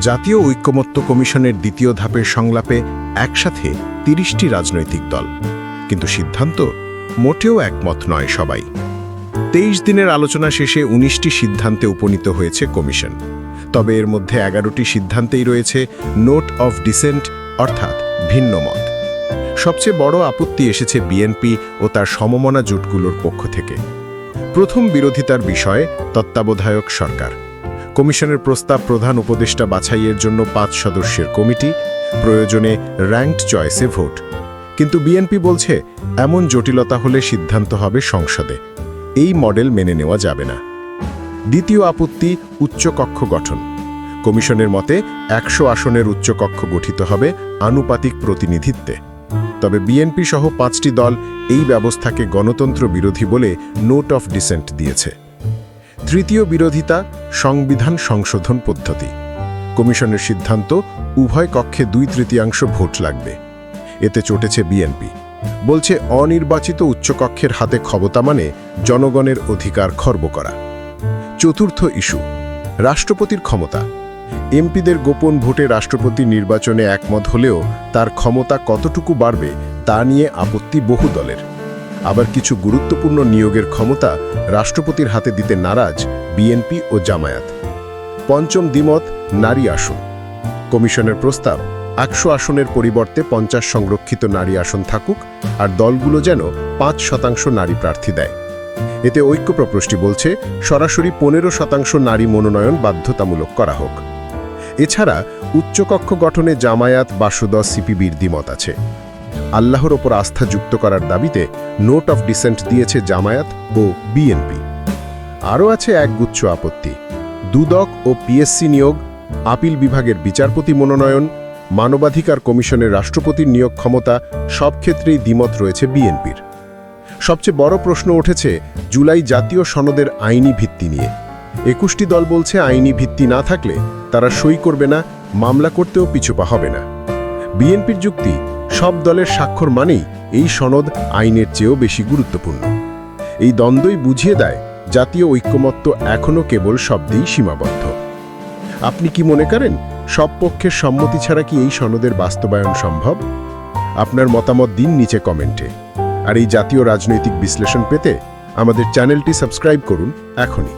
জাতীয় ঐক্যমত্য কমিশনের দ্বিতীয় ধাপের সংলাপে একসাথে তিরিশটি রাজনৈতিক দল। কিন্তু সিদ্ধান্ত মোটেও একমত নয় সবাই। তেইশ দিনের আলোচনা শেষে ১৯টি সিদ্ধান্তে উপনীত হয়েছে কমিশন। তবে এর মধ্যে এগারোটি সিদ্ধান্তেই রয়েছে নোট অফ ডিসেন্ট, অর্থাৎ ভিন্ন মত। সবচেয়ে বড় আপত্তি এসেছে বিএনপি ও তার সমমনা জোটগুলোর পক্ষ থেকে। প্রথম বিরোধিতার বিষয়ে তত্ত্বাবধায়ক সরকার। কমিশনের প্রস্তাব প্রধান উপদেষ্টা বাছাইয়ের জন্য পাঁচ সদস্যের কমিটি, প্রয়োজনে র্যাঙ্কড চয়েসে ভোট কিন্তু বিএনপি বলছে, এমন জটিলতা হলে সিদ্ধান্ত হবে সংসদে। এই মডেল মেনে নেওয়া যাবে না। দ্বিতীয় আপত্তি, উচ্চকক্ষ গঠন। কমিশনের মতে, একশো আসনের উচ্চকক্ষ গঠিত হবে আনুপাতিক প্রতিনিধিত্বে। তবে বিএনপি সহ পাঁচটি দল এই ব্যবস্থাকে গণতন্ত্র বিরোধী বলে নোট অফ ডিসেন্ট দিয়েছে। তৃতীয় বিরোধিতা সংবিধান সংশোধন পদ্ধতি। কমিশনের সিদ্ধান্ত, উভয় কক্ষে দুই তৃতীয়াংশ ভোট লাগবে। এতে চটেছে বিএনপি। বলছে, অনির্বাচিত উচ্চকক্ষের হাতে ক্ষমতা মানে জনগণের অধিকার খর্ব করা। চতুর্থ ইস্যু, রাষ্ট্রপতির ক্ষমতা। এমপিদের গোপন ভোটে রাষ্ট্রপতি নির্বাচনে একমত হলেও তার ক্ষমতা কতটুকু বাড়বে তা নিয়ে আপত্তি বহু দলের। আবার কিছু গুরুত্বপূর্ণ নিয়োগের ক্ষমতা রাষ্ট্রপতির হাতে দিতে নারাজ বিএনপি ও জামায়াত। পঞ্চম দ্বিমত, নারী আসন। কমিশনের প্রস্তাব একশো আসনের পরিবর্তে পঞ্চাশ সংরক্ষিত নারী আসন থাকুক আর দলগুলো যেন পাঁচ শতাংশ নারী প্রার্থী দেয়। এতে ঐক্য প্রপ্রষ্টি বলছে, সরাসরি পনেরো শতাংশ নারী মনোনয়ন বাধ্যতামূলক করা হোক। এছাড়া, উচ্চকক্ষ গঠনে জামায়াত বাসুদ সিপিবির দ্বিমত আছে। আল্লাহর ওপর আস্থা যুক্ত করার দাবিতে নোট অফ ডিসেন্ট দিয়েছে জামায়াত ও বিএনপি। আরও আছে একগুচ্ছ আপত্তি। দুদক ও পিএসসি নিয়োগ, আপিল বিভাগের বিচারপতি মনোনয়ন, মানবাধিকার কমিশনের রাষ্ট্রপতির নিয়োগ ক্ষমতা, সব ক্ষেত্রেই দ্বিমত রয়েছে বিএনপির। সবচেয়ে বড় প্রশ্ন উঠেছে জুলাই জাতীয় সনদের আইনি ভিত্তি নিয়ে। একুশটি দল বলছে আইনি ভিত্তি না থাকলে তারা সই করবে না, মামলা করতেও পিছুপা হবে না। বিএনপির যুক্তি, সব দলের স্বাক্ষর মানেই এই সনদ আইনের চেয়েও বেশি গুরুত্বপূর্ণ। এই দ্বন্দ্বই বুঝিয়ে দেয় জাতীয় ঐক্যমত্য এখনও কেবল শব্দেই সীমাবদ্ধ। আপনি কি মনে করেন, সব পক্ষের সম্মতি ছাড়া কি এই সনদের বাস্তবায়ন সম্ভব? আপনার মতামত দিন নিচে কমেন্টে। আর এই জাতীয় রাজনৈতিক বিশ্লেষণ পেতে আমাদের চ্যানেলটি সাবস্ক্রাইব করুন এখনই।